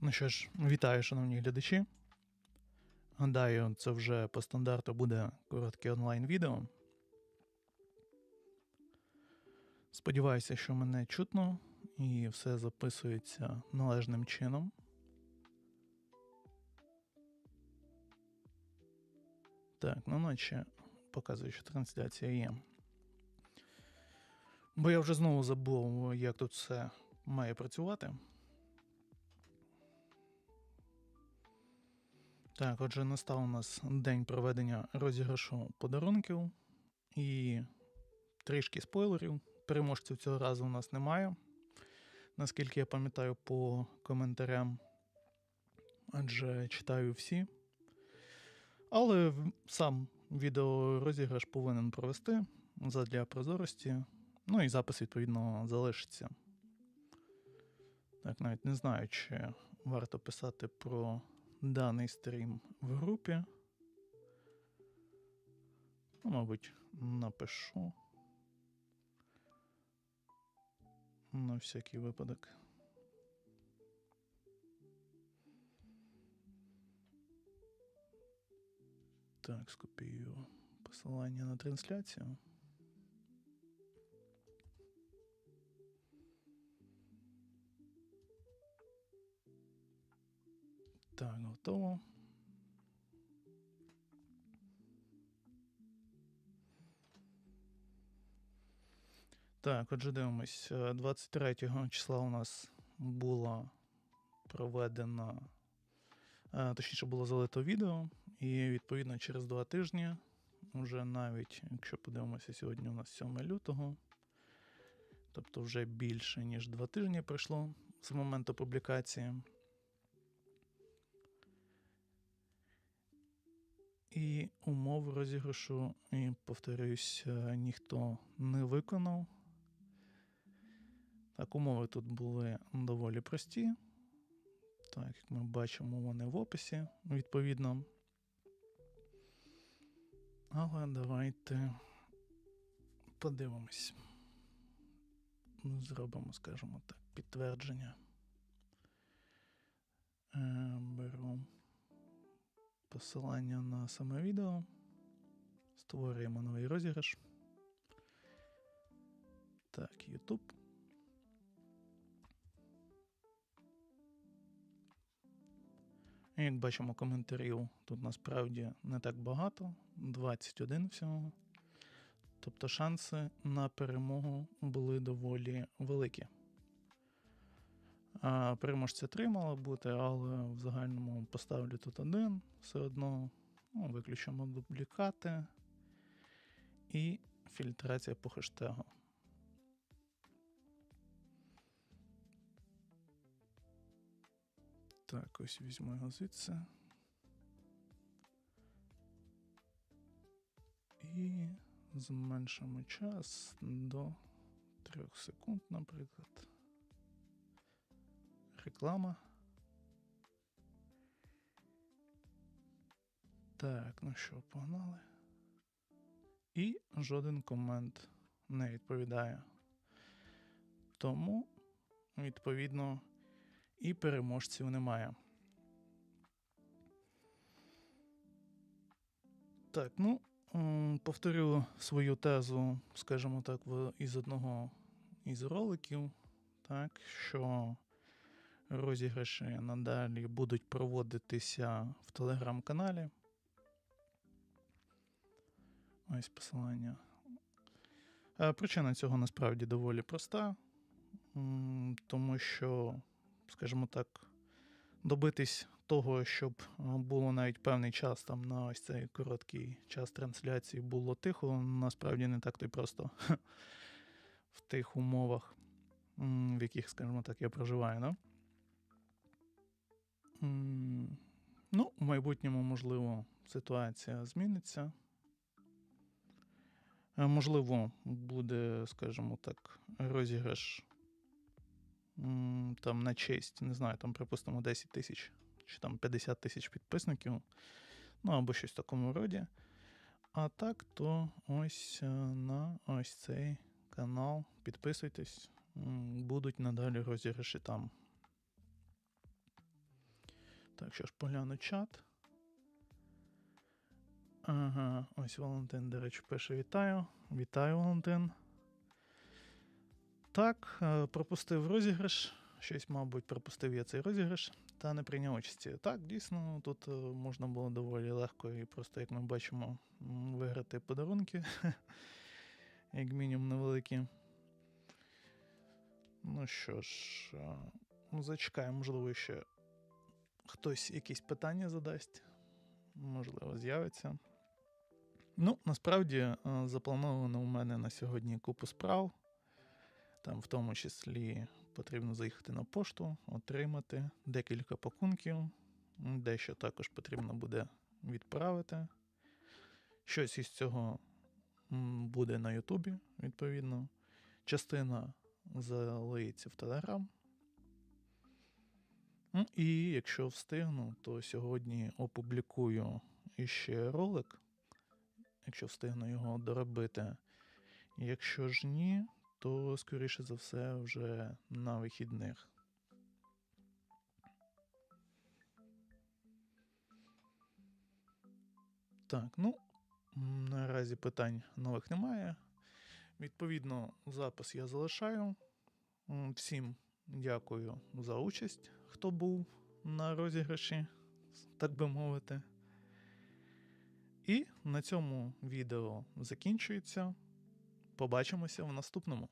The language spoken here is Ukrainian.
Ну що ж, вітаю, шановні глядачі. Гадаю, це вже по стандарту буде коротке онлайн-відео. Сподіваюся, що мене чутно і все записується належним чином. Так, ну наче показує, що трансляція є. Бо я вже знову забув, як тут все має працювати. Так, отже, настав у нас день проведення розіграшу подарунків і трішки спойлерів. Переможців цього разу у нас немає. Наскільки я пам'ятаю по коментарям, адже читаю всі. Але сам відеорозіграш повинен провести задля прозорості. Ну і запис, відповідно, залишиться. Так, навіть не знаю, чи варто писати про даний стрім в групі. Ну, мабуть, напишу. На всякий випадок. Так, скопію посилання на трансляцію. Так, готово. Так, отже, дивимось. Е, 23 числа у нас була проведена, е, точніше, було залито відео, і відповідно через два тижні, вже навіть, якщо подивимося, сьогодні у нас 7 лютого, тобто вже більше, ніж два тижні пройшло з моменту публікації. І умов розіграшу, і повторюсь, е, ніхто не виконав. Так, умови тут були доволі прості. Так, як ми бачимо, вони в описі, відповідно. Але давайте подивимось. Зробимо, скажімо так, підтвердження. Е, Беру посилання на саме відео. Створюємо новий розіграш. Так, YouTube. Як бачимо, коментарів тут насправді не так багато, 21 всього. Тобто шанси на перемогу були доволі великі. А переможця три бути, але в загальному поставлю тут один все одно. Ну, виключимо дублікати і фільтрація по хештегу. Так, ось візьму його звідси. І зменшимо час до 3 секунд, наприклад. Реклама. Так, ну що, погнали. І жоден комент не відповідає. Тому, відповідно, і переможців немає. Так, ну, повторю свою тезу, скажімо так, із одного із роликів, так, що розіграші надалі будуть проводитися в телеграм-каналі. Ось посилання. Е, Причина цього насправді доволі проста, тому що, скажімо так, добитись того, щоб е, було навіть певний час там на ось цей короткий час трансляції було тихо, насправді не так то й просто в тих умовах, в яких, скажімо так, я проживаю. Да? Ну, в майбутньому, можливо, ситуація зміниться. Е, Можливо, буде, скажімо так, розіграш там на честь, не знаю, там, припустимо, 10 тисяч чи там 50 тисяч підписників, ну або щось в такому роді. А так, то ось е, на ось цей канал підписуйтесь, будуть надалі розіграші там. Так, що ж, погляну чат. Ага, ось Валентин, до речі, пише: Вітаю. Вітаю, Валентин. Так, е, пропустив розіграш. Щось, мабуть, пропустив я цей розіграш та не прийняв участі. Так, дійсно, тут е, можна було доволі легко і просто, як ми бачимо, виграти подарунки, як мінімум невеликі. Ну що ж, е, ну, зачекаємо, можливо, ще хтось якісь питання задасть, можливо, з'явиться. Ну, насправді, е, заплановано у мене на сьогодні купу справ. Там, в тому числі, потрібно заїхати на пошту, отримати декілька пакунків. Дещо також потрібно буде відправити. Щось із цього буде на Ютубі, відповідно. Частина залиється в Телеграм. І якщо встигну, то сьогодні опублікую іще ролик, якщо встигну його доробити. Якщо ж ні, то скоріше за все вже на вихідних. Так, ну, наразі питань нових немає. Відповідно, запис я залишаю. Всім дякую за участь, хто був на розіграші, так би мовити. І на цьому відео закінчується. Побачимося в наступному.